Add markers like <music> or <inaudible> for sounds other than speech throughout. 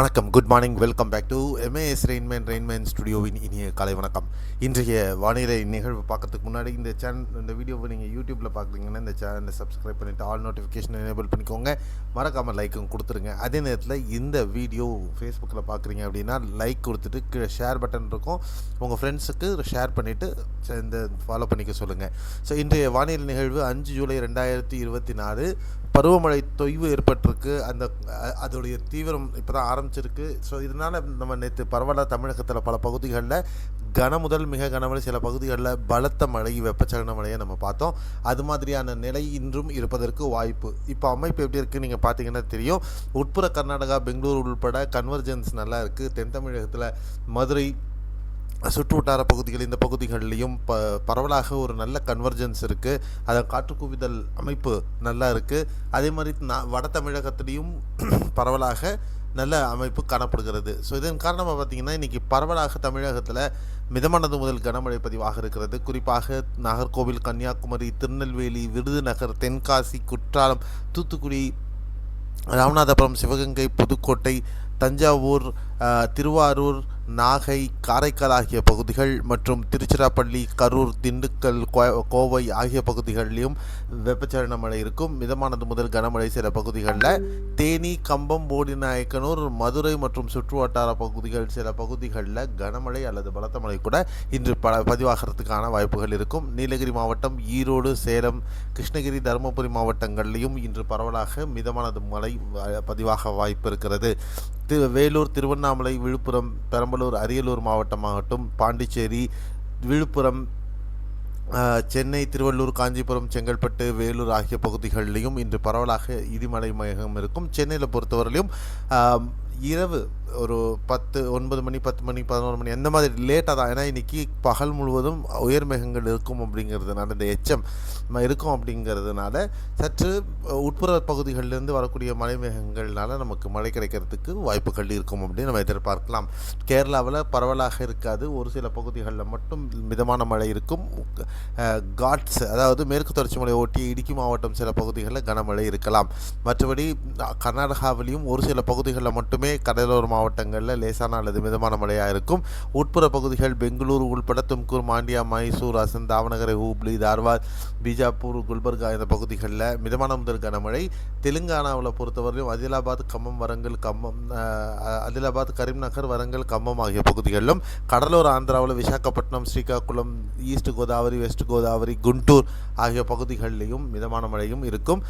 வணக்கம். Good morning welcome back to MAS Rainman Rainman ஸ்டுடியோவின் இனிய காலை வணக்கம். இன்றைய வானிலை நிகழ்வு பார்க்கறதுக்கு முன்னாடி இந்த சேனல் இந்த வீடியோவை நீங்கள் யூடியூப்பில் பார்க்குறீங்கன்னா இந்த சேனலை சப்ஸ்கிரைப் பண்ணிவிட்டு ஆல் நோட்டிஃபிகேஷன் எனேபிள் பண்ணிக்கோங்க. மறக்காமல் லைக்கும் கொடுத்துருங்க. அதே நேரத்தில் இந்த வீடியோ ஃபேஸ்புக்கில் பார்க்குறீங்க அப்படின்னா லைக் கொடுத்துட்டு கீழே ஷேர் பட்டன் இருக்கும். உங்கள் ஃப்ரெண்ட்ஸுக்கு ஷேர் பண்ணிவிட்டு இந்த ஃபாலோ பண்ணிக்க சொல்லுங்கள் ஸோ இன்றைய வானிலை நிகழ்வு அஞ்சு ஜூலை ரெண்டாயிரத்தி இருபத்தி நாலு. பருவமழை தொய்வு ஏற்பட்டிருக்கு. அந்த அதோடைய தீவிரம் இப்போ தான் ஆரம்பிச்சிருக்கு. ஸோ இதனால் நம்ம நேற்று பரவாயில்ல தமிழகத்தில் பல பகுதிகளில் கன முதல் மிக கனமழை சில பகுதிகளில் பலத்த மழை வெப்பச்சலன மழையை நம்ம பார்த்தோம். அது மாதிரியான நிலை இன்றும் இருப்பதற்கு வாய்ப்பு. இப்போ அமைப்பு எப்படி இருக்குது நீங்கள் பார்த்தீங்கன்னா தெரியும். உட்புற கர்நாடகா பெங்களூர் உள்பட கன்வர்ஜென்ஸ் நல்லா இருக்குது தென் தமிழகத்தில் மதுரை சுற்றுவட்டார பகுதிகள் இந்த பகுதிகள்லையும் ப பரவலாக ஒரு நல்ல கன்வர்ஜென்ஸ் இருக்குது அதை காற்று குவிதல் அமைப்பு நல்லா இருக்குது அதே மாதிரி நான் வட தமிழகத்துலேயும் <clears throat> பரவலாக நல்ல அமைப்பு காணப்படுகிறது. ஸோ இதன் காரணமாக பார்த்தீங்கன்னா இன்றைக்கி பரவலாக தமிழகத்தில் மிதமானது முதல் கனமழை பதிவாக இருக்கிறது. குறிப்பாக நாகர்கோவில் கன்னியாகுமரி திருநெல்வேலி விருதுநகர் தென்காசி குற்றாலம் தூத்துக்குடி ராமநாதபுரம் சிவகங்கை புதுக்கோட்டை தஞ்சாவூர் திருவாரூர் நாகை காரைக்கால் ஆகிய பகுதிகள் மற்றும் திருச்சிராப்பள்ளி கரூர் திண்டுக்கல் கோ- கோவை ஆகிய பகுதிகளிலும் வெப்பச்சலன மழை இருக்கும். மிதமானது முதல் கனமழை சில பகுதிகளில். தேனி கம்பம் போடிநாயக்கனூர் மதுரை மற்றும் சுற்றுவட்டார பகுதிகள் சில பகுதிகளில் கனமழை அல்லது பலத்த மழை கூட இன்று ப பதிவாகிறதுக்கான வாய்ப்புகள் இருக்கும். நீலகிரி மாவட்டம் ஈரோடு சேலம் கிருஷ்ணகிரி தருமபுரி மாவட்டங்களிலும் இன்று பரவலாக மிதமானது மழை பதிவாக வாய்ப்பு இருக்கிறது. திரு வேலூர் திருவண்ணாமலை விழுப்புரம் பெரம்பலூர் அரியலூர் மாவட்டமாகட்டும் பாண்டிச்சேரி விழுப்புரம் ஆஹ், சென்னை திருவள்ளூர் காஞ்சிபுரம் செங்கல்பட்டு வேலூர் ஆகிய பகுதிகளிலையும் இன்று பரவலாக இடிமலை மேகம் இருக்கும். சென்னையில் பொறுத்தவரையிலும் இரவு ஒரு பத்து ஒன்பது மணி பத்து மணி பதினோரு மணி அந்த மாதிரி லேட்டாக தான். ஏன்னா இன்றைக்கி பகல் முழுவதும் உயர் மேகங்கள் இருக்கும் அப்படிங்கிறதுனால இந்த எச்சம் இருக்கும் அப்படிங்கிறதுனால சற்று உட்புற பகுதிகளிலிருந்து வரக்கூடிய மழை மேகங்கள்னால நமக்கு மழை கிடைக்கிறதுக்கு வாய்ப்புகள் இருக்கும் அப்படின்னு நம்ம எதிர்பார்க்கலாம். கேரளாவில் பரவலாக இருக்காது. ஒரு சில பகுதிகளில் மட்டும் மிதமான மழை இருக்கும். காட்ஸ் அதாவது மேற்கு தொடர்ச்சி மலை ஒட்டி இடுக்கி மாவட்டம் சில பகுதிகளில் கனமழை இருக்கலாம். மற்றபடி கர்நாடகாவிலையும் ஒரு சில பகுதிகளில் மட்டுமே கடலோர மாவட்டங்களில் லேசான அல்லது மிதமான மழையாக இருக்கும். உட்புற பகுதிகள் பெங்களூரு உள்பட தும்கூர் மாண்டியா மைசூர் அசன் தாவணகரை ஹூப்ளி தார்வாத் பீஜாப்பூர் குல்பர்கா இந்த பகுதிகளில் மிதமான முதல் கனமழை தெலுங்கானாவில் பொறுத்தவரையிலும் அதிலாபாத் கம்மம் வரங்கல் கம்மம் அதிலாபாத் கரீம்நகர் வரங்கல் கம்மம் ஆகிய பகுதிகளிலும் கடலோர ஆந்திராவில் விசாகப்பட்டினம் ஸ்ரீகாக்குளம் ஈஸ்ட் கோதாவரி வெஸ்ட் கோதாவரி குண்டூர் ஆகிய பகுதிகளிலையும் மிதமான மழையும் இருக்கும்.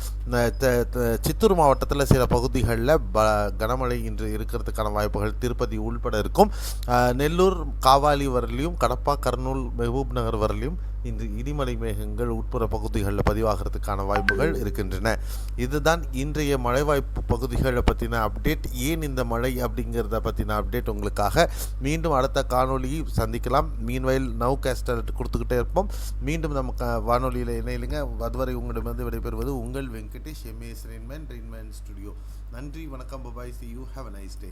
சித்தூர் மாவட்டத்தில் சில பகுதிகளில் ப கனமழை இன்று இருக்கிறதுக்கான வாய்ப்புகள் திருப்பதி உள்பட இருக்கும். நெல்லூர் காவாலி வரலையும் கடப்பா கர்னூல் மெஹபூப் நகர் வரலையும் இன்று இடிமலை மேகங்கள் உட்புற பகுதிகளில் பதிவாகிறதுக்கான வாய்ப்புகள் இருக்கின்றன. இதுதான் இன்றைய மழை வாய்ப்பு பகுதிகளை பற்றின அப்டேட் ஏன் இந்த மழை அப்படிங்கிறத பற்றின அப்டேட் உங்களுக்காக மீண்டும் அடுத்த காணொலியை சந்திக்கலாம். மீன்வயல் நவ் கேஸ்டர் கொடுத்துக்கிட்டே இருப்போம். மீண்டும் நம்ம க- வானொலியில் இணையிலுங்க அதுவரை உங்களிடமிருந்து விடைபெறுவது உங்கள் Venkatesh MAS Rainman Rainman studio நன்றி வணக்கம் bye bye see you have a nice day